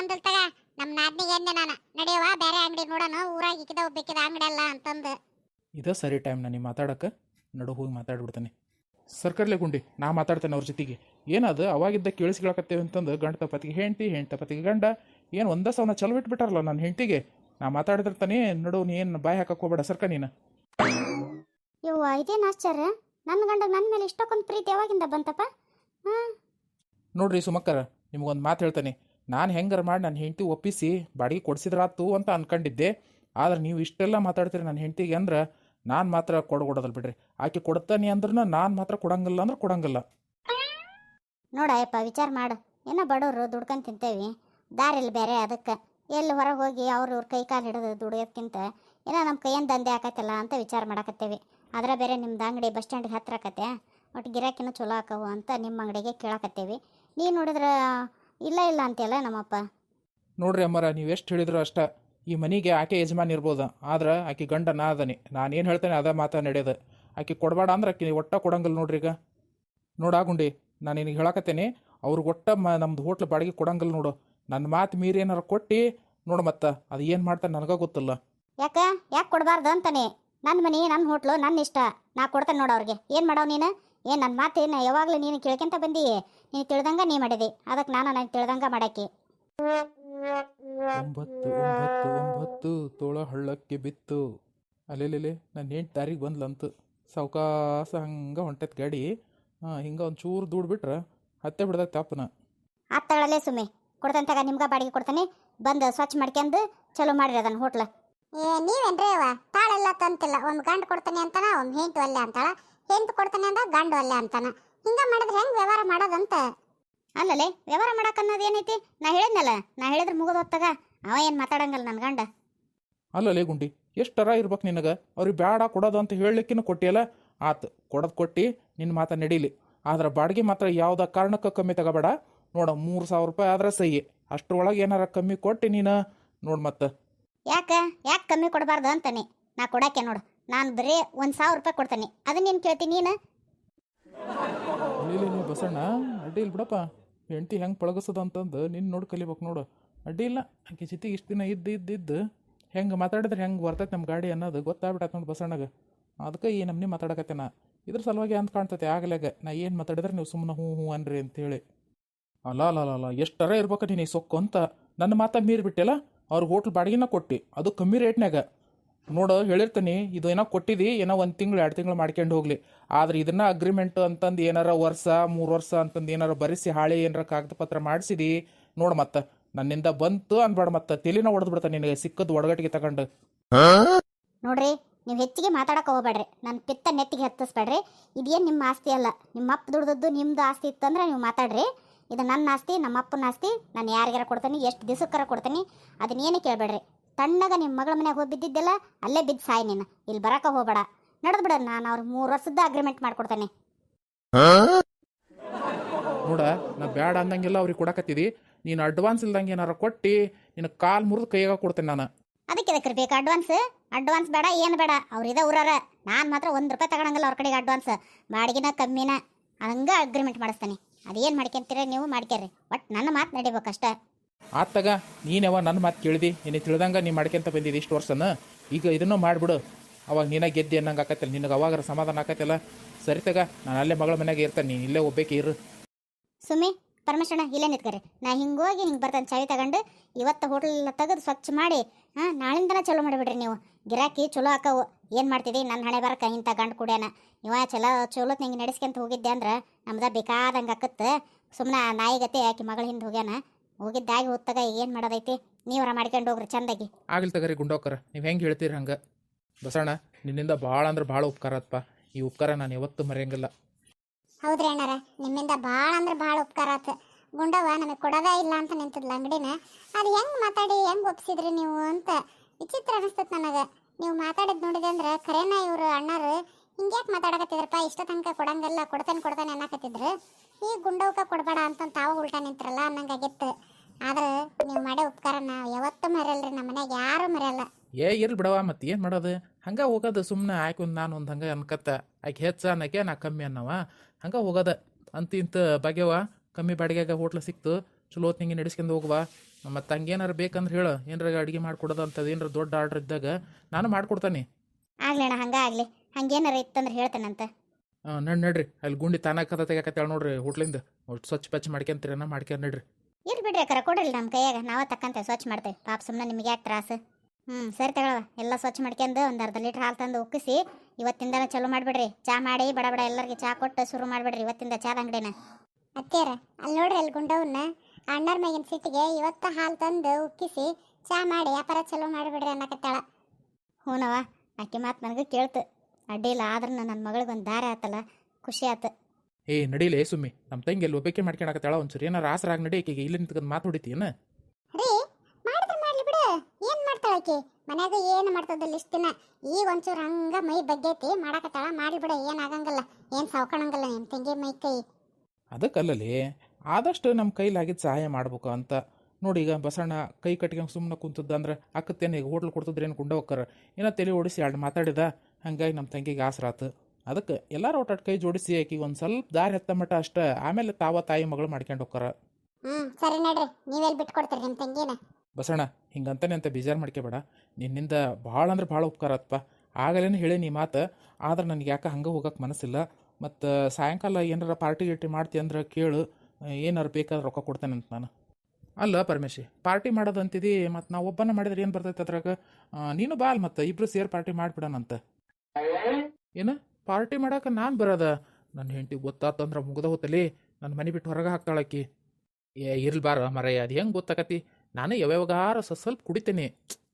ನೀನು ಅಂದಲ್ ತಗ ನಮ್ಮ ನಾದ್ನಿಗೆ ಎಂದೆ ನಾನು. ನಡೆಯವ ಬೇರೆ ಅಂಗಡಿ ನೋಡೋಣ ಊರಾಗ ಇಕ್ಕಿದ ಬೇಕಿದ ಅಂಗಡಿ ಅಲ್ಲ ಅಂತಂದು. ಇದು ಸರಿ ಟೈಮ್ ನಾನು ಮಾತಾಡಕ್ಕೆ ನಡು ಹೋಗಿ ಮಾತಾಡ್ಬಿಡ್ತಾನೆ. ಸರ್ಕಾರಲೆ ಗುಂಡಿ ನಾ ಮಾತಾಡ್ತೇನೆ ಅವ್ರ ಜೊತೆಗೆ. ಏನದು ಅವಾಗಿದ್ದ ಕೇಳಿಸ್ಕೊಳಕತ್ತೇವೆ ಅಂತಂದು ಗಂಡ ತಪ್ಪತ್ತಿಗೆ ಹೆಂಡ್ತಿ ಹೆಂಡ್ತಿ ತಪ್ಪತ್ತಿಗೆ ಗಂಡ. ಏನು ಒಂದೇ ಸವನ ಚಲೋ ಬಿಟ್ಬಿಟ್ಟಾರಲ್ಲ ನನ್ನ ಹೆಂಡ್ತಿಗೆ. ನಾ ಮಾತಾಡ್ತಿರ್ತಾನೆ ನಡು ನೀ ಏನು ಬಾಯಿ ಹಾಕಕ್ಕೆ ಹೋಗ್ಬೇಡ ಸರ್ಕ ನೀನು. ಇವ್ವ ಇದೇನು ಆಶ್ಚರ್ಯ? ನನ್ನ ಗಂಡ ನನ್ನ ಮೇಲೆ ಇಷ್ಟಕ್ಕೊಂದು ಪ್ರೀತಿ ಯಾವಾಗಿಂದ ಬಂತಪ್ಪ? ಹಾಂ? ನೋಡ್ರಿ ಸುಮಕ್ಕರ ನಿಮ್ಗೊಂದು ಮಾತು ಹೇಳ್ತಾನೆ. ನಾನು ಹೆಂಗಾರ ಮಾಡಿ ನನ್ನ ಹೆಂಡತಿ ಒಪ್ಪಿಸಿ ಬಾಡಿಗೆ ಕೊಡಿಸಿದ್ರಾತು ಅಂತ ಅನ್ಕೊಂಡಿದ್ದೆ. ಆದ್ರೆ ನೀವು ಇಷ್ಟೆಲ್ಲ ಮಾತಾಡ್ತೀರಿ ನನ್ನ ಹೆಂಡತಿಗೆ ಅಂದ್ರೆ ನಾನು ಮಾತ್ರ ಕೊಡಗೊಡೋದಲ್ಲ ಬಿಡ್ರಿ. ಆಕೆ ಕೊಡ್ತಾನೆ ಅಂದ್ರೂ ನಾನು ಮಾತ್ರ ಕೊಡಂಗಿಲ್ಲ ಅಂದ್ರೆ ಕೊಡಂಗಿಲ್ಲ. ನೋಡಯ್ಯಪ್ಪ ವಿಚಾರ ಮಾಡು. ಏನೋ ಬಡವರು ದುಡ್ಕೊಂಡು ತಿಂತೇವಿ. ದಾರಿಲಿ ಬೇರೆ ಅದಕ್ಕೆ. ಎಲ್ಲಿ ಹೊರಗೆ ಹೋಗಿ ಅವ್ರ ಇವ್ರ ಕೈ ಕಾಲು ಹಿಡಿದು ದುಡಿಯೋದಕ್ಕಿಂತ ಏನೋ ನಮ್ಮ ಕೈಯಿಂದ ದಂಧೆ ಆಕತ್ತಲ್ಲ ಅಂತ ವಿಚಾರ ಮಾಡಕತ್ತೇವಿ. ಅದರ ಬೇರೆ ನಿಮ್ದು ಅಂಗಡಿ ಬಸ್ ಸ್ಟ್ಯಾಂಡಿಗೆ ಹತ್ರ ಆಕತ್ತೆ. ಒಟ್ಟು ಗಿರಾಕಿನೂ ಚಲೋ ಆಕವು ಅಂತ ನಿಮ್ಮ ಅಂಗಡಿಗೆ ಕೇಳಕತ್ತೇವಿ. ನೀನು ನೋಡಿದ್ರೆ ಇಲ್ಲ ಇಲ್ಲ ಅಂತೆಲ್ಲ ನಮ್ಮಪ್ಪ? ನೋಡ್ರಿ ಅಮ್ಮರ ನೀವು ಎಷ್ಟು ಹೇಳಿದ್ರು ಅಷ್ಟ. ಈ ಮನೆಗೆ ಆಕೆ ಯಜಮಾನ್ ಇರ್ಬೋದು. ಆದ್ರೆ ಆಕೆ ಗಂಡ ನಾ ಅದನಿ ನಾನೇನು ಹೇಳ್ತೇನೆ ಅದ ಮಾತಾ ನಡೆಯೋದು. ಆಕೆ ಕೊಡಬೇಡ ಅಂದ್ರೆ ಆಕೆ ಒಟ್ಟ ಕೊಡಂಗಿಲ್ಲ ನೋಡ್ರಿ ಈಗ. ನೋಡಾಗುಂಡಿ ನಾನು ನಿನಗೆ ಹೇಳಕತ್ತೇನೆ. ಅವ್ರಿಗೆ ಒಟ್ಟ ಮ ನಮ್ದು ಹೋಟ್ಲ್ ಬಾಡಿಗೆ ಕೊಡಂಗಿಲ್ಲ ನೋಡು. ನನ್ನ ಮಾತು ಮೀರಿ ಏನಾರು ಕೊಟ್ಟು ನೋಡು ಮತ್ತೆ. ಅದು ಏನು ಮಾಡ್ತಾನೆ ನನಗೆ ಗೊತ್ತಿಲ್ಲ. ಯಾಕ? ಯಾಕೆ ಕೊಡಬಾರ್ದು ಅಂತಾನೆ? ನನ್ನ ಮನೆ ನನ್ನ ಹೋಟ್ಲು ನನ್ನ ಇಷ್ಟ. ನಾ ಕೊಡ್ತೇನೆ ನೋಡು ಅವ್ರಿಗೆ. ಏನು ಮಾಡೋ ನೀನು? ಏನು ನನ್ನ ಮಾತೇನು ಯಾವಾಗಲೂ ನೀನು ಕೇಳ್ಕೊಂತ ಬಂದಿ? ನೀನು ತಿಳ್ದಂಗ ನೀ ಮಾಡಿದೆ. ಅದಕ್ಕೆ ನಾನು ನಾನು ತಿಳ್ದಂಗ ಮಾಡಾಕಿ ಒಂಬತ್ತು ಒಂಬತ್ತು ಒಂಬತ್ತು ತೋಳ ಹಳ್ಳಕ್ಕೆ ಬಿತ್ತು. ಅಲ್ಲೆಲ್ಲೆಲೆ ನಾನು ಎಂಟು ದಾರಿಗೆ ಬಂದ್ಲಂತು. ಸಾವ್ಕಾಸ ಹಂಗೆ ಹೊಂಟೈತೆ ಗಾಡಿ. ಹಾಂ ಹಿಂಗೆ ಒಂದು ಚೂರು ದೂಡ್ ಬಿಟ್ರೆ ಹತ್ತೆ ಬಿಡ್ದ ತಪ್ಪನ ಅತ್ತಗಳಲ್ಲೇ ಸುಮ್ಮನೆ ಕೊಡ್ತೇನೆ ತಗ ನಿಮ್ಗೆ ಬಾಡಿಗೆ ಕೊಡ್ತಾನೆ. ಬಂದು ಸ್ವಚ್ಛ ಮಾಡ್ಕೊಂಡು ಚಲೋ ಮಾಡಿರಿ ಅದನ್ನು ಹೋಟ್ಲ. ನೀವೇನ್ರಿ ಅವ ತಾಳೆಲ್ಲ ತಂತಿಲ್ಲ. ಒಂದು ಗಂಡು ಕೊಡ್ತಾನೆ ಅಂತಾನ ಒಂದು ಹೆಂಟು ಅಲ್ಲೇ ಅಂತಾಳ. ಹೆಂಟು ಕೊಡ್ತಾನೆ ಅಂದ ಗಂಡು ಅಲ್ಲೇ ಅಂತಾನ. ಹಿಂಗ ಮಾಡಿದ್ರೆ ಹೆಂಗ್ ವ್ಯವಹಾರ ಮಾಡೋದಂತ? ಅಲ್ಲಲೇ ವ್ಯವಹಾರ ಮಾಡಕ್ ಅನ್ನೋದು ಏನೈತಿ? ನಾ ಹೇಳಿದ್ನಲ್ಲ ನಾ ಹೇಳಿದ್ರೆ ಮುಗಿದೋತ್ತಾಗ ಅವ ಏನು ಮಾತಾಡಂಗಲ್ಲ ನನ್ನ ಗಂಡ. ಅಲ್ಲಲೇ ಗುಂಡಿ ಎಷ್ಟರ ಇರ್ಬೇಕು ನಿನಗೆ? ಅವ್ರಿಗೆ ಬೇಡ ಕೊಡೋದು ಅಂತ ಹೇಳಲಿಕ್ಕಿನ ಕೊಟ್ಟಿಯಲ್ಲ? ಆತು ಕೊಡೋದು ಕೊಟ್ಟು ನಿನ್ನ ಮಾತ ನಡೀಲಿ. ಆದ್ರೆ ಬಾಡಿಗೆ ಮಾತ್ರ ಯಾವ್ದ ಕಾರಣಕ್ಕೆ ಕಮ್ಮಿ ತಗೋಬೇಡ. ನೋಡ ಮೂರು ಸಾವಿರ ರೂಪಾಯಿ ಆದ್ರೆ ಸಹಿ. ಅಷ್ಟರೊಳಗೆ ಏನಾರ ಕಮ್ಮಿ ಕೊಟ್ಟು ನೀನು. ನೋಡು ಮತ್ತೆ. ಯಾಕ? ಯಾಕೆ ಕಮ್ಮಿ ಕೊಡಬಾರ್ದು ಅಂತಾನೆ? ನಾ ಕೊಡಕ್ಕೆ ನೋಡು. ನಾನು ಬರೀ ಒಂದು ಸಾವಿರ ರೂಪಾಯಿ ಕೊಡ್ತೇನೆ. ಅದನ್ನೇನು ಕೇಳ್ತೀನಿ ನೀನು? ಇಲ್ಲಿ ನೀವು ಬಸಣ್ಣ, ಅಡ್ಡಿ ಇಲ್ಲ ಬಿಡಪ್ಪ. ಹೆಂಡತಿ ಹೆಂಗೆ ಪಳಗಿಸೋದ ಅಂತಂದು ನಿನ್ನ ನೋಡಿ ಕಲಿಬೇಕು ನೋಡು. ಅಡ್ಡಿ ಇಲ್ಲ. ಆಕೆ ಜೊತೆಗೆ ಇಷ್ಟು ದಿನ ಇದ್ದು ಇದ್ದು ಇದ್ದು ಹೆಂಗೆ ಮಾತಾಡಿದ್ರೆ ಹೆಂಗೆ ಬರ್ತೈತೆ ನಮ್ಮ ಗಾಡಿ ಅನ್ನೋದು ಗೊತ್ತಾಗ್ಬಿಟ್ಟೈತೆ ನೋಡಿ ಬಸಣ್ಣಗೆ. ಅದಕ್ಕೆ ಈ ನಮ್ಮನೇ ಮಾತಾಡಕತ್ತೆ ನಾ. ಇದ್ರ ಸಲುವಾಗಿ ಅಂತ ಕಾಣ್ತೈತೆ ಆಗಲಾಗ ನಾ ಏನು ಮಾತಾಡಿದ್ರೆ ನೀವು ಸುಮ್ಮನೆ ಹ್ಞೂ ಹ್ಞೂ ಅನ್ರಿ ಅಂತೇಳಿ. ಅಲ್ಲ ಅಲ್ಲ ಅಲ್ಲ ಎಷ್ಟರ ಇರ್ಬೇಕು ನೀನು ಸೊಕ್ಕು ಅಂತ. ನನ್ನ ಮಾತ ಮೀರಿ ಬಿಟ್ಟಿಲ್ಲ ಅವ್ರಿಗೆ ಹೋಟ್ಲ್ ಬಾಡಿಗೆನ ಕೊಟ್ಟು. ಅದು ಕಮ್ಮಿ ರೇಟ್ನಾಗ ನೋಡು, ಹೇಳಿರ್ತೀನಿ, ಇದು ಏನೋ ಕೊಟ್ಟಿದ್ದಿ ಏನೋ ಒಂದು ತಿಂಗಳು, ಎರಡು ತಿಂಗಳು ಮಾಡ್ಕೊಂಡು ಹೋಗ್ಲಿ. ಆದ್ರೆ ಇದನ್ನ ಅಗ್ರಿಮೆಂಟ್ ಅಂತಂದು ಏನಾರ ವರ್ಷ, ಮೂರು ವರ್ಷ ಅಂತಂದು ಏನಾರ ಬರೆಸಿ, ಹಾಳೆ ಏನಾರ ಕಾಗದ ಪತ್ರ ಮಾಡಿಸಿದಿ, ನೋಡು ಮತ್ತೆ. ನನ್ನಿಂದ ಬಂತು ಅನ್ಬೇಡ ಮತ್ತೆ. ತಲೆನ ಹೊಡೆದು ಬಿಡ್ತಾನೆ ನಿನಗೆ ಸಿಕ್ಕದ್ದು ಒಡಗಟ್ಟಿಗೆ ತಗೊಂಡು. ನೋಡ್ರಿ, ನೀವು ಹೆಚ್ಚಿಗೆ ಮಾತಾಡಕ್ಕೆ ಹೋಗ್ಬೇಡ್ರಿ. ನನ್ನ ಪಿತ್ತ ನೆತ್ತಿಗೆ ಹತ್ತಿಸ್ಬೇಡ್ರಿ. ಇದೇನು ನಿಮ್ಮ ಆಸ್ತಿ ಅಲ್ಲ. ನಿಮ್ಮ ಅಪ್ಪ ದುಡ್ದದ್ದು ನಿಮ್ದು ಆಸ್ತಿ ಇತ್ತಂದ್ರೆ ನೀವು ಮಾತಾಡ್ರಿ. ಇದು ನನ್ನ ಆಸ್ತಿ ನಮ್ಮ ಅಪ್ಪನ ಆಸ್ತಿ. ನಾನು ಯಾರಿಗಾರ ಕೊಡ್ತೀನಿ, ಎಷ್ಟು ದಿವಸಕ್ಕಾರ ಕೊಡ್ತೀನಿ. ಅದನ್ನೇನು ಕೇಳಬೇಡ್ರಿ. ತಣ್ಣಗ ನಿಮ್ಮ ಮಗಳ ಮನೆಗೆ ಹೋಗಿ ಬಿದ್ದಿದ್ದೆಲ್ಲ ಅಲ್ಲೇ ಬಿದ್ದು ಸಾಯಿ ನೀನು. ಇಲ್ಲಿ ಬರಕ ಹೋಗಬೇಡ. ನಡೆದು ಬಿಡ ನಾನು ಅವ್ರ ಮೂರು ವರ್ಷದ ಅಗ್ರಿಮೆಂಟ್ ಮಾಡ್ಕೊಡ್ತೇನೆ. ನೋಡ ನಾ ಬ್ಯಾಡ ಅಂದಂಗೆಲ್ಲ ಅವ್ರಿಗೆ ಕೊಡಕತ್ತಿದಿ. ನೀನು ಅಡ್ವಾನ್ಸ್ ಇಲ್ದಂಗೆ ಏನಾರ ಕೊಟ್ಟು ನಿನ್ನ ಕಾಲ್ ಮುರಿದು ಕೈಯಾಗ ಕೊಡ್ತೇನೆ ನಾನು. ಅದಕ್ಕೆ ಅದಕ್ಕೆ ಬೇಕು ಅಡ್ವಾನ್ಸ್ ಅಡ್ವಾನ್ಸ್ ಬೇಡ ಏನು ಬೇಡ. ಅವ್ರು ಇದ ಊರಾರ ನಾನು ಮಾತ್ರ ಒಂದು ರೂಪಾಯಿ ತಗೊಳಂಗಿಲ್ಲ ಅವ್ರ ಕಡೆಗೆ ಅಡ್ವಾನ್ಸ್ ಬಾಡಿಗೆನ ಕಮ್ಮಿನ ಹಂಗೆ ಅಗ್ರಿಮೆಂಟ್ ಮಾಡಿಸ್ತಾನೆ. ಅದೇನು ಮಾಡ್ಕೊಂತೀರ ನೀವು ಮಾಡ್ಕೇರಿ ಬಟ್ ನನ್ನ ಮಾತು ನಡಿಬೇಕಷ್ಟೇ. ಆತ್ತಾಗ, ನೀನವ ನನ್ನ ಮಾತು ಕೇಳಿದಿ? ನಿನಗೆ ತಿಳ್ದಂಗೆ ನೀ ಮಾಡ್ಕೊಂತ ಬಂದಿದ್ದು ಇಷ್ಟು ವರ್ಷನ? ಈಗ ಇದನ್ನು ಮಾಡಿಬಿಡು. ಅವಾಗ ನೀನ ಗೆದ್ದೆ ಅನ್ನಂಗೆ ಆಕತ್ತಲ್ಲ. ನಿನಗೆ ಅವಾಗರ ಸಮಾಧಾನ ಆಕತ್ತಲ್ಲ. ಸರಿ ತಗ, ನಾನು ಅಲ್ಲೇ ಮಗಳ ಮನೆಗೆ ಇರ್ತಾನೆ. ನೀನು ಇಲ್ಲೇ ಒಬ್ಬೇಕೆ ಇರು. ಸುಮ್ಮಿ ಪರಮೇಶ್ವರಣ ಇಲ್ಲೇ ನಿಂತ್ಕರಿ. ನಾ ಹಿಂಗೆ ಹೋಗಿ ಹಿಂಗೆ ಬರ್ತಾನೆ ಚಾವಿ ತಗೊಂಡು ಇವತ್ತು ಹೋಟೆಲ್ ತೆಗೆದು ಸ್ವಚ್ಛ ಮಾಡಿ, ಹಾಂ, ನಾಳಿಂದನ ಚಲೋ ಮಾಡಿಬಿಡ್ರಿ ನೀವು. ಗಿರಾಕಿ ಚಲೋ ಹಾಕವು ಏನು ಮಾಡ್ತಿದ್ದಿ ನನ್ನ ಹಣೆ ಬರಕ ಇಂಥ ಗಂಡು ಕುಡ್ಯಾನ. ಇವ ಚಲೋ ಚಲೋ ಹಿಂಗೆ ನಡೆಸ್ಕೊಂತ ಹೋಗಿದ್ದೆ ಅಂದ್ರೆ ನಮ್ದ ಬೇಕಾದಂಗೆ ಆಕತ್ತೆ ಸುಮ್ಮನೆ ನಾಯಿಗತೆ ಆಕೆ ಮಗಳ ಹಿಂದೆ ಹೋಗ್ಯಾನ. ಹೋಗಿದ್ದಾಗಿ ಹೋಗ್ತಾಗ ಏನು ಮಾಡೋದೈತಿ? ನೀವರ ಮಾಡ್ಕೊಂಡು ಹೋಗ್ರಿ ಚಂದಾಗಿ. ಆಗ್ಲಿ ತಗರಿ ಗುಂಡೋಕರ ನೀವು ಹೆಂಗೆ ಹೇಳ್ತೀರಿ ಹಂಗೆ? ಬಸಣ್ಣ ನಿನ್ನಿಂದ ಭಾಳ ಅಂದ್ರೆ ಭಾಳ ಉಪಕಾರ ಈ ಉಪಕಾರ ನಾನು ಯಾವತ್ತೂ ಮರೆಯಂಗಿಲ್ಲ. ಹೌದ್ರಿ ಅಣ್ಣಾರ ನಿಮ್ಮಿಂದ ಭಾಳ ಅಂದ್ರೆ ಭಾಳ ಉಪಕಾರ ಆತು. ಗುಂಡವ ನಮಗೆ ಕೊಡೋದೇ ಇಲ್ಲ ಅಂತ ನಿಂತಿದ್ಲ ಅಂಗಡಿನ. ಅದು ಹೆಂಗ್ ಮಾತಾಡಿ ಹೆಂಗ್ ಒಪ್ಸಿದ್ರಿ ನೀವು ಅಂತ ವಿಚಿತ್ರ ಅನಿಸ್ತತ್ ನನಗೆ. ನೀವು ಮಾತಾಡಿದ್ ನೋಡಿದೆ ಅಂದ್ರೆ ಖರೇನ ಇವ್ರು ಅಣ್ಣಾರು ಹಿಂಗ್ಯಾಕೆ ಮಾತಾಡಕತ್ತಿದ್ರಪ್ಪ ಇಷ್ಟ ತನಕ ಕೊಡಂಗಲ್ಲ ಕೊಡ್ತೇನೆ ಕೊಡ್ತಾನೆ ಅನ್ನಕತ್ತಿದ್ರು. ಈ ಗುಂಡವಕ ಕೊಡಬೇಡ ಅಂತ ತಾವು ಉಲ್ಟಾ ನಿಂತ್ರಲ್ಲ ಅನ್ನಂಗಾಗಿತ್ತು. ಆದ್ರೆ ನೀವು ಮಾಡೋ ಉಪಕಾರನ ಯಾವತ್ತೂ ಮರೆಯಲ್ರಿ ನಮ್ಮ ಮನ್ಯಾಗ ಯಾರು ಮರೆಯಲ್ಲ. ಏ ಇರ್ಲಿ ಬಿಡವ ಮತ್ತೆ ಏನು ಮಾಡೋದು? ಹಂಗೆ ಹೋಗೋದು ಸುಮ್ಮನೆ ಆಯ್ಕೆ ಒಂದು ನಾನು ಒಂದು ಹಂಗೆ ಅನ್ಕತ್ತ. ಆಕೆ ಹೆಚ್ಚ ಅನ್ನಕ್ಕೆ ನಾ ಕಮ್ಮಿ ಅನ್ನವ. ಹಂಗೆ ಹೋಗೋದ. ಅಂತ ಇಂತ ಬಗೆವ ಕಮ್ಮಿ ಬಾಡಿಗೆಗೆ ಹೋಟ್ಲ ಸಿಕ್ತು. ಚಲೋ ಹೊತ್ತಿಗೆ ನಡೆಸ್ಕೊಂಡು ಹೋಗುವ. ಮತ್ತು ಹಂಗೇನಾರು ಬೇಕಂದ್ರೆ ಹೇಳು. ಏನರ ಅಡುಗೆ ಮಾಡ್ಕೊಡೋದು ಅಂತದ ಏನಾರ ದೊಡ್ಡ ಆರ್ಡ್ರ್ ಇದ್ದಾಗ ನಾನು ಮಾಡ್ಕೊಡ್ತಾನೆ. ಆಗ್ಲಿ ಅಣ್ಣ ಹಂಗ ಆಗ್ಲಿ. ಹಂಗೇನಾರ ಇತ್ತಂದ್ರೆ ಹೇಳ್ತೇನಂತ. ನಡ್ ನಡ್ರಿ. ಅಲ್ಲಿ ಗುಂಡಿ ತಾನಾಕ ತೆಗಾಕತ್ತೇಳ ನೋಡ್ರಿ ಹೋಟ್ಲಿಂದ. ಸ್ವಚ್ಛ ಪಚ್ಚ ಮಾಡ್ಕೊಂತೀರನ ಮಾಡ್ಕ್ಯಾರ ನಡ್ರಿ. ಇರ್ಲಿ ಬಿಡ್ರಿ ಅಕ್ಕಾರ ಕೊಡ್ರಿ ನಮ್ಮ ಕೈಯಾಗ. ನಾವ ತಕ್ಕಂತೆ ಸ್ವಚ್ಛ ಮಾಡ್ತೇವೆ. ಪಾಪ ಸುಮ್ಮನೆ ನಿಮಗೆ ಯಾಕೆ ತ್ರಾಸು? ಹ್ಞೂ ಸರಿ ತಗೊಳವ. ಎಲ್ಲ ಸ್ವಚ್ಛ ಮಾಡ್ಕೊಂಡು ಒಂದು ಅರ್ಧ ಲೀಟ್ರ್ ಹಾಲು ತಂದು ಉಕ್ಕಿಸಿ ಇವತ್ತಿಂದ ಚಲೋ ಮಾಡಿಬಿಡ್ರಿ. ಚಾ ಮಾಡಿ ಬಡ ಬಡ ಎಲ್ಲರಿಗೆ ಚಾ ಕೊಟ್ಟು ಶುರು ಮಾಡಿಬಿಡ್ರಿ ಇವತ್ತಿಂದ ಚಾ ಅಂಗಡಿನ. ಅತ್ತೇರ ಅಲ್ಲಿ ನೋಡ್ರಿ ಅಲ್ಲಿ ಗುಂಡವನ್ನ ಅಣ್ಣರ ಮ್ಯಾಗಿನ ಸಿಟ್ಟಿಗೆ ಇವತ್ತ ಹಾಲು ತಂದು ಉಕ್ಕಿಸಿ ಚಾ ಮಾಡಿ ವ್ಯಾಪಾರ ಚಲೋ ಮಾಡಿಬಿಡ್ರಿ ಅನ್ನಕತ್ತಾಳ. ಹ್ಞೂನವ ಆಕೆ ಮಾತು ನನಗೆ ಕೇಳ್ತು. ಅಡ್ಡಿಲ್ಲ ಆದ್ರೂ ನನ್ನ ಮಗಳಿಗೆ ಒಂದು ದಾರಿ ಆತಲ್ಲ ಖುಷಿ ಆತು. ಏ ನಡಿಲೇ ಸುಮ್ಮಿ. ನಮ್ಮ ತಂಗಿ ಅಲ್ಲಿ ಒಬ್ಬಕ್ಕೆ ಮಾಡ್ಕೊಳಕತ್ತಾಳ ಒಂಚೂರು. ಏನಾರ ಆಸರಾಗಿ ನಡಿ ಆಕೆಗೆ ಇಲ್ಲಿ ನಿಂತ್ಕೊಂಡು ಮಾತು ಹೊಡಿತೀಯನ ರೀ ಮಾಡಿದ್ರೆ ಮಾಡ್ಲಿ ಬಿಡು. ಏನ್ ಮಾಡ್ತಾಳ ಆಕಿ? ಮನ್ಯಾಗ ಏನು ಮಾಡ್ತದಲ್ಲ ಇಷ್ಟ ದಿನ? ಈಗ ಒಂಚೂರು ಹಂಗ ಮೈ ಬಗ್ಗೈತಿ ಮಾಡಾಕತ್ತಾಳ. ಮಾಡ್ಲಿ ಬಿಡು ಏನ್ ಆಗಂಗಿಲ್ಲ. ಏನು ಸಾವ್ಕೊಳಂಗಿಲ್ಲ ನಿಮ್ ತಂಗಿ ಮೈ ಕೈ. ಅದಕ್ಕಲ್ಲಲ್ಲಿ ಆದಷ್ಟು ನಮ್ಮ ಕೈಲಾಗಿದ್ದು ಸಹಾಯ ಮಾಡ್ಬೇಕು ಅಂತ. ನೋಡಿ ಈಗ ಬಸಣ್ಣ ಕೈ ಕಟ್ಕೊಂಡು ಸುಮ್ಮನೆ ಕುಂತದ್ದು ಅಂದ್ರೆ ಅಕ್ಕತ್ತೇನು ಈಗ ಹೋಟ್ಲ್ ಕೊಡ್ತದ್ರೇನು ಏನು ಕುಂಡ ಹೋಗ್ತಾರ ಏನೋ ತಲೆ ಓಡಿಸಿ ಎರಡು ಮಾತಾಡಿದ? ಹಂಗಾಗಿ ನಮ್ಮ ತಂಗಿಗೆ ಆಸರಾತು ಅದಕ್ಕೆ ಎಲ್ಲರೂ ಒಟ್ಟಾಟ ಕೈ ಜೋಡಿಸಿ ಆಕಿಗೆ ಒಂದು ಸ್ವಲ್ಪ ದಾರಿ ಹತ್ತ ಮಟ್ಟ ಅಷ್ಟೇ ಆಮೇಲೆ ತಾವ ತಾಯಿ ಮಗಳು ಮಾಡ್ಕೊಂಡು ಹೋಗ್ತಾರ ಹ್ಮ್ ಸರಿ ನಡ್ರಿ ನೀವೆಲ್ಲಿ ಬಿಟ್ಕೊಡ್ತೀರಿ ನಿಮ್ಮ ತಂಗಿನ? ಬಸಣ್ಣ ಹಿಂಗಂತಾನೆ ಅಂತ ಬೇಜಾರು ಮಾಡ್ಕೋಬೇಡ ನಿನ್ನಿಂದ ಭಾಳ ಅಂದ್ರೆ ಭಾಳ ಉಪಕಾರ ಅಪ್ಪ ಆಗಲೇನು ಹೇಳಿ ನೀ ಮಾತು ಆದ್ರೆ ನನಗೆ ಯಾಕೆ ಹಂಗೆ ಹೋಗಕ್ಕೆ ಮನಸ್ಸಿಲ್ಲ. ಮತ್ತು ಸಾಯಂಕಾಲ ಏನಾರ ಪಾರ್ಟಿ ಗಿರ್ಟಿ ಮಾಡ್ತಿ ಅಂದ್ರೆ ಕೇಳು ಏನಾರು ಬೇಕಾದ್ರೆ ರೊಕ್ಕ ಕೊಡ್ತೇನೆ ಅಂತ ನಾನು. ಅಲ್ಲ ಪರಮೇಶಿ ಪಾರ್ಟಿ ಮಾಡೋದು ಅಂತಿದಿ ಮತ್ತು ನಾವು ಒಬ್ಬನ ಮಾಡಿದ್ರೆ ಏನು ಬರ್ತೈತೆ ಅದ್ರಾಗ? ನೀನು ಬಾ ಅಲ್ಲ ಮತ್ತು ಇಬ್ರು ಸೇರಿ ಪಾರ್ಟಿ ಮಾಡಿಬಿಡೋಣಂತ. ಏನು? ಪಾರ್ಟಿ ಮಾಡಕ್ಕೆ ನಾನು ಬರೋದ ನನ್ನ ಹೆಂಡತಿ ಗೊತ್ತಾತಂದ್ರೆ ಮುಗ್ದ ಹೋತಲಿ ನನ್ನ ಮನೆ ಬಿಟ್ಟು ಹೊರಗೆ ಹಾಕ್ತಾಳಕ್ಕಿ ಏ, ಇರ್ಲಿ ಬಾರ ಮರಯ್ಯ ಅದು ಹೆಂಗೆ ಗೊತ್ತಾಕತಿ? ನಾನು ಯಾವ್ಯಾವಾಗಾರ ಸ್ವಲ್ಪ ಕುಡಿತೇನೆ.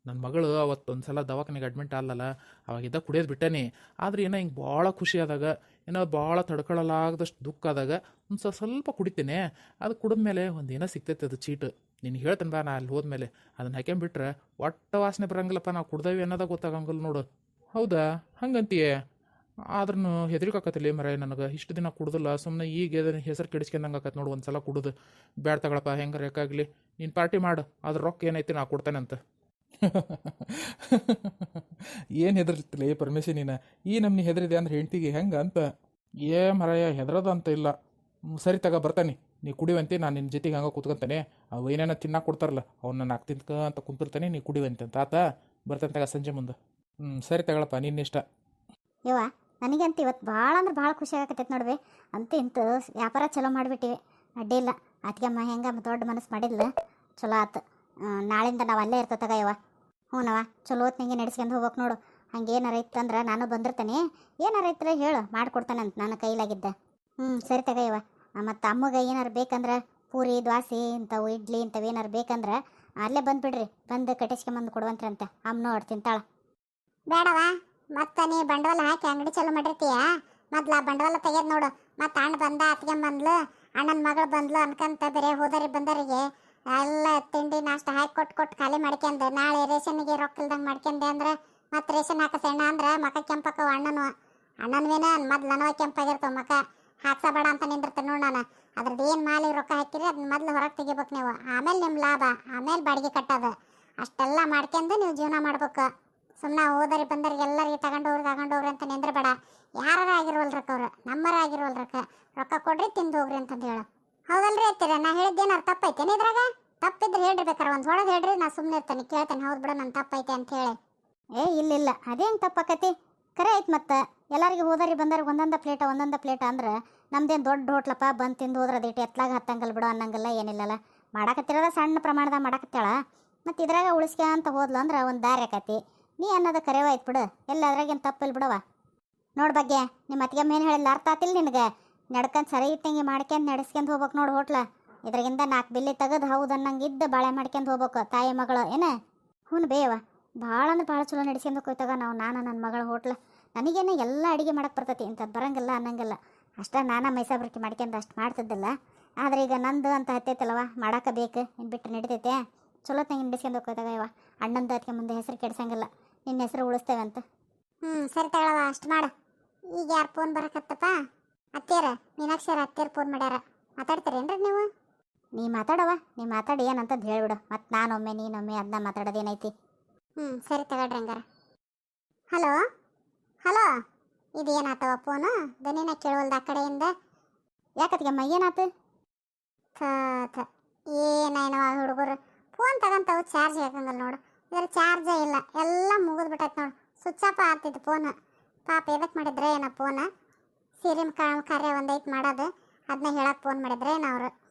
ನನ್ನ ಮಗಳು ಅವತ್ತೊಂದು ಸಲ ದವಾಖಾನೆಗೆ ಅಡ್ಮಿಟ್ ಅಲ್ಲಲ್ಲ ಅವಾಗಿದ್ದ ಕುಡಿಯೋದು ಬಿಟ್ಟೇನೆ. ಆದ್ರೆ ಏನೋ ಹಿಂಗೆ ಭಾಳ ಖುಷಿ ಆದಾಗ ಏನೋ ಭಾಳ ತಡ್ಕೊಳ್ಳಲಾಗದಷ್ಟು ದುಃಖ ಆದಾಗ ಒಂದು ಸ್ವಲ್ಪ ಕುಡಿತೇನೆ. ಅದು ಕುಡಿದ್ಮೇಲೆ ಒಂದು ಏನೋ ಸಿಗ್ತೈತೆ ಅದು ಚೀಟು. ನಿನಗೆ ಹೇಳ್ತೇನೆ ಬಾ ನಾ ಅಲ್ಲಿ ಹೋದ್ಮೇಲೆ. ಅದನ್ನ ಹಾಕ್ಯಂಬಿಟ್ರೆ ಒಟ್ಟ ವಾಸನೆ ಬರಂಗಿಲ್ಲಪ್ಪ, ನಾವು ಕುಡ್ದೇವಿ ಅನ್ನೋದಾಗ ಗೊತ್ತಾಗಂಗಿಲ್ಲ ನೋಡು. ಹೌದಾ? ಹಂಗಂತೀಯೇ? ಆದ್ರೂ ಹೆದರಿಕಾಕತ್ತಿಲ್ಲ ಮರ ನನಗೆ. ಇಷ್ಟು ದಿನ ಕುಡ್ದಿಲ್ಲ. ಸುಮ್ಮನೆ ಈಗ ಹೆಸರು ಕೆಡಿಸ್ಕೊಂಡಂಗೆ ಆಕತ್ ನೋಡು ಒಂದು ಸಲ ಕುಡಿದು. ಬ್ಯಾಡ ತಗೊಳಪ್ಪ ಹೆಂಗಾರ ಯಾಕಾಗಲಿ ನೀನು ಪಾರ್ಟಿ ಮಾಡು. ಅದ್ರ ರೊಕ್ಕ ಏನೈತಿ ನಾ ಕೊಡ್ತೇನೆ ಅಂತ. ಏನು ಹೆದರ್ತಿಲ್ಲ ಏ ಪರ್ಮಿಷನ್ ನೀನು? ಈ ನಮ್ನಿ ಹೆದರಿದೆ ಅಂದ್ರೆ ಹೆಂಡ್ತಿಗೆ ಹೆಂಗೆ ಅಂತ? ಏ ಮರಯ್ಯ ಹೆದರೋದು ಅಂತ ಇಲ್ಲ ಸರಿ ತಗ, ಬರ್ತಾನೆ. ನೀ ಕುಡಿವಂತೆ, ನಾನು ನಿನ್ನ ಜೊತೆಗೆ ಹಂಗೆ ಕೂತ್ಕೊಂತಾನೆ. ಅವು ಏನೇನೋ ತಿನ್ನಕ್ಕೆ ಕೊಡ್ತಾರಲ್ಲ ಅವನ್ನ ನಾಲ್ಕು ತಿಂತ್ಕ ಅಂತ ಕುಂತಿರ್ತಾನೆ, ನೀ ಕುಡಿವಂತೆ ಅಂತ. ಆತ, ಬರ್ತಾನೆ ತಗ ಸಂಜೆ ಮುಂದೆ. ಹ್ಞೂ ಸರಿ ತಗೊಳಪ್ಪ, ನಿನ್ನಿಷ್ಟ. ನನಗಂತ ಇವತ್ತು ಭಾಳ ಅಂದ್ರೆ ಭಾಳ ಖುಷಿ ಆಗಕತ್ತೈತೆ ನೋಡ್ವೆ ಅಂತೂ ಇಂಥ ವ್ಯಾಪಾರ ಚಲೋ ಮಾಡಿಬಿಟ್ಟಿವಿ. ಅಡ್ಡಿಲ್ಲ ಅಮ್ಮ ಹೆಂಗೆ ದೊಡ್ಡ ಮನಸ್ಸು ಮಾಡಿಲ್ಲ ಚಲೋ ಆತು. ನಾಳಿಂದ ನಾವು ಅಲ್ಲೇ ಇರ್ತೋ ತಗ ಯವ್ವ. ಹ್ಞೂನವ ಚಲೋ ಹೊತ್ನಿಗೆ ನಡೆಸ್ಕೊಂಡು ಹೋಗ್ಬೇಕು ನೋಡು. ಹಂಗೆ ಏನಾರ ಇತ್ತಂದ್ರೆ ನಾನು ಬಂದಿರ್ತೇನೆ. ಏನಾರ ಇತ್ತರೆ ಹೇಳು. ಮಾಡಿಕೊಡ್ತಾನೆ ಅಂತ ನನ್ನ ಕೈಲಾಗಿದ್ದ. ಹ್ಞೂ, ಸರಿ ತಗ ಇವ ಮತ್ತು ಅಮ್ಮಗೆ ಏನಾರು ಬೇಕಂದ್ರೆ ಪೂರಿ, ದ್ವಾಸೆ ಇಂಥವು, ಇಡ್ಲಿ ಇಂಥವು ಏನಾರು ಬೇಕಂದ್ರೆ ಅಲ್ಲೇ ಬಂದುಬಿಡ್ರಿ. ಬಂದು ಕಟ್ಟಿಸ್ಕೊಂಬಂದು ಕೊಡುವಂತ್ರಂತೆ. ಅಮ್ಮ ನೋಡಿ ತಿಂತಾಳ. ಬೇಡವಾ? ಮತ್ತ ನೀ ಬಂಡವಾಳ ಹಾಕಿ ಅಂಗಡಿ ಚಲೋ ಮಾಡಿರ್ತೀಯ? ಮೊದ್ಲ ಬಂಡವಾಳ ತೆಗೆದು ನೋಡು. ಮತ್ತೆ ಅಣ್ಣ ಬಂದ ಅತ್ತಿಗೆ ಬಂದ್ಲು, ಅಣ್ಣನ ಮಗಳು ಬಂದ್ಲು ಅನ್ಕಂತ ಬೇರೆ ಹೋದರಿ ಬಂದರಿಗೆ ಎಲ್ಲ ತಿಂಡಿ ನಾಷ್ಟ ಹಾಕಿ ಕೊಟ್ಟು ಕೊಟ್ಟು ಖಾಲಿ ಮಾಡ್ಕೊಂಡ್ ನಾಳೆ ರೇಷನ್ಗೆ ರೊಕ್ಕ ಇಲ್ದಂಗೆ ಮಾಡ್ಕೊಂಡೆ ಅಂದ್ರೆ, ಮತ್ತೆ ರೇಷನ್ ಹಾಕ ಸಣ್ಣ ಅಂದ್ರೆ ಮಕ ಕೆಂಪಕ್ಕವ ಅಣ್ಣನು. ಅಣ್ಣನವೇನ ಮೊದ್ಲು ನನವ ಕೆಂಪಾಗಿರ್ತಾವ ಮಕ. ಹಾಕ್ಸಬೇಡ ಅಂತ ನಿಂದಿರ್ತೇನೆ ನೋಡಿ ನಾನು. ಅದ್ರದ್ದು ಏನು ಮಾಲಿ ರೊಕ್ಕ ಹಾಕಿರಿ ಅದನ್ನ ಮೊದ್ಲು ಹೊರಗೆ ತೆಗಿಬೇಕು ನೀವು. ಆಮೇಲೆ ನಿಮ್ಮ ಲಾಭ, ಆಮೇಲೆ ಬಾಡಿಗೆ ಕಟ್ಟೋದು. ಅಷ್ಟೆಲ್ಲ ಮಾಡ್ಕೊಂಡು ನೀವು ಜೀವನ ಮಾಡ್ಬೇಕು. ಸುಮ್ಮನೆ ಹೋದರಿ ಬಂದರಿಗೆ ಎಲ್ಲರಿಗೆ ತಗೊಂಡು ಹೋಗ್ರಿ ತಗೊಂಡು ಹೋಗ್ರಿ ಅಂತ ನಿಂದ್ರಬೇಡ. ಯಾರು ಆಗಿರ್ವಲ್ರಕ್ಕ ಅವ್ರು? ನಮ್ಮರ ಆಗಿರ್ವಲ್ರಕ್ಕ. ರೊಕ್ಕ ಕೊಡ್ರಿ, ತಿಂದು ಹೋಗ್ರಿ ಅಂತಂದು ಹೇಳು. ಹೌದಲ್ರಿ ಐತಿರ ನಾ ಹೇಳಿದ್ದೇನಾರು ತಪ್ಪೈತೇನೆ ಇದ್ರಾಗ? ತಪ್ಪಿದ್ರೆ ಹೇಳ್ರಿ ಬೇಕಾರೆ ಒಂದು ಹೊಡೆದು ಹೇಳ್ರಿ, ನಾ ಸುಮ್ಮನೆ ಇರ್ತೇನೆ, ಕೇಳ್ತೇನೆ. ಹೌದು ಬಿಡ ನನ್ನ ತಪ್ಪೈತೆ ಅಂತ ಹೇಳಿ. ಏ, ಇಲ್ಲ ಇಲ್ಲ. ಅದೇನು ತಪ್ಪಾಕತಿ? ಕರೆ ಐತೆ ಮತ್ತೆ. ಎಲ್ಲರಿಗೆ ಹೋದರಿ ಬಂದವ್ರಿಗೆ ಒಂದೊಂದು ಪ್ಲೇಟ ಒಂದೊಂದು ಪ್ಲೇಟ ಅಂದ್ರೆ ನಮ್ದೇನು ದೊಡ್ಡ ಹೋಟ್ಲಪ್ಪ, ಬಂದು ತಿಂದು ಹೋದ್ರೆ ಅದಿಟ್ಟು ಎತ್ತಲಾಗ ಹತ್ತಂಗಲ್ಲ ಬಿಡು, ಅನ್ನಂಗಿಲ್ಲ, ಏನಿಲ್ಲಲ್ಲ. ಮಾಡಕತ್ತಿರೋದ ಸಣ್ಣ ಪ್ರಮಾಣದಾಗ ಮಾಡಕತ್ತಾಳ. ಮತ್ತು ಇದ್ರಾಗ ಉಳಿಸ್ಕೊಂತ ಹೋದ್ಲು ಅಂದ್ರೆ ಒಂದು ದಾರಿ ಆಕತಿ. ನೀ ಅನ್ನೋದು ಕರೆವ ಆಯ್ತು ಬಿಡು. ಎಲ್ಲ ಅದ್ರಾಗೇನು ತಪ್ಪಿಲ್ಲ ಬಿಡವ ನೋಡ್ ಬಗ್ಗೆ ನಿಮ್ಮ ಅತ್ತಿಗೆ ಏನು ಹೇಳಿಲ್ಲ ಅರ್ಥ ಆತಿಲ್ಲ ನಿನಗೆ? ನಡ್ಕೊಂಡು ಸರಿ ಇಟ್ಟಂಗೆ ಮಾಡ್ಕೊಂಡು ನಡೆಸ್ಕೊಂಡು ಹೋಗ್ಬೇಕು ನೋಡು ಹೋಟ್ಲ. ಇದ್ರಾಗಿಂದ ನಾಲ್ಕು ಬಿಲ್ಲಿ ತೆಗೆದು ಹೌದು ಅನ್ನಂಗೆ ಇದ್ದು ಬಾಳೆ ಮಾಡ್ಕೊಂಡು ಹೋಗ್ಬೇಕು, ತಾಯಿ ಮಗಳು, ಏನು? ಹ್ಞೂ ಬೇವ ಭಾಳ ಅಂದ್ರೆ ಭಾಳ ಚಲೋ ನಡೆಸ್ಕೊಂಡು ಹೋಗ್ತಾಗ ನಾವು, ನಾನು ನನ್ನ ಮಗಳ ಹೋಟ್ಲ. ನನಗೇನೆ ಎಲ್ಲ ಅಡುಗೆ ಮಾಡಕ್ಕೆ ಬರ್ತೈತಿ ಇಂಥದ್ದು ಬರಂಗಿಲ್ಲ ಅನ್ನಂಗಿಲ್ಲ. ಅಷ್ಟ ನಾನಾ ಮೈಸಾಬ್ರಿಕೆ ಮಾಡ್ಕೊಂಡು ಅಷ್ಟು ಮಾಡ್ತಿದ್ದಿಲ್ಲ. ಆದ್ರೆ ಈಗ ನಂದು ಅಂತ ಹತ್ತೈತಲ್ಲವ ಮಾಡಕ್ಕೆ ಬೇಕು ಇನ್ನು ಬಿಟ್ಟು ನಡಿತೈತೆ. ಚಲೋ ತಂಗಿ ನಡೆಸ್ಕೊಂಡು ಹೋಗ್ತಾಗ ಇವ ಅಣ್ಣಂದು ಅದಕ್ಕೆ ಮುಂದೆ ಹೆಸರು ಕೆಡ್ಸಂಗಿಲ್ಲ. ನಿನ್ನ ಹೆಸರು ಉಳಿಸ್ತೇವೆ ಅಂತ ಹ್ಞೂ ಸರಿ ತಗೊಳವ ಅಷ್ಟು ಮಾಡ. ಈಗ ಯಾರು ಫೋನ್ ಬರಕತ್ತಪ್ಪ? ಅತ್ತೇರ ಮೀನಾಕ್ಷರ ಅತ್ತೇರ್ ಫೋನ್ ಮಾಡ್ಯಾರ. ಮಾತಾಡ್ತೀರೇನ್ರಿ ನೀವು? ನೀ ಮಾತಾಡವ ನೀ ಮಾತಾಡಿ ಏನಂತಂದು ಹೇಳ್ಬಿಡು. ಮತ್ತು ನಾನೊಮ್ಮೆ ನೀನೊಮ್ಮೆ ಅದನ್ನ ಮಾತಾಡೋದೇನೈತಿ. ಹ್ಞೂ ಸರಿ ತಗೊಳ್ರಿ ಹಂಗಾರ. ಹಲೋ? ಹಲೋ? ಇದು ಏನಾತವ ಫೋನು ದನಿನ ಕೇಳುವಲ್ದ ಆ ಕಡೆಯಿಂದ? ಯಾಕತ್ಗಮ್ಮ ಏನಾತು? ಥ ಥ. ಏನೇನವ ಹುಡುಗರು? ಫೋನ್ ತಗೊಂತಾವು ಚಾರ್ಜ್ ಹಾಕಂಗಲ್ಲ ನೋಡು. ಇದ್ರ ಚಾರ್ಜೇ ಇಲ್ಲ. ಎಲ್ಲ ಮುಗಿದ್ಬಿಟ್ಟೈತೆ ನೋಡಿ. ಸ್ವಿಚ್ ಆಫ್ ಆಗ್ತಿತ್ತು ಫೋನ್ ಪಾಪ ಎದಕ್ಕೆ ಮಾಡಿದ್ರೆ ಏನೋ ಫೋನ್ ಸೀರೆ ಕಾರ್ಯ ಒಂದೈತೆ ಮಾಡೋದು. ಅದನ್ನ ಹೇಳಕ್ಕೆ ಫೋನ್ ಮಾಡಿದ್ರೆ ಏನೋ ಅವ್ರು.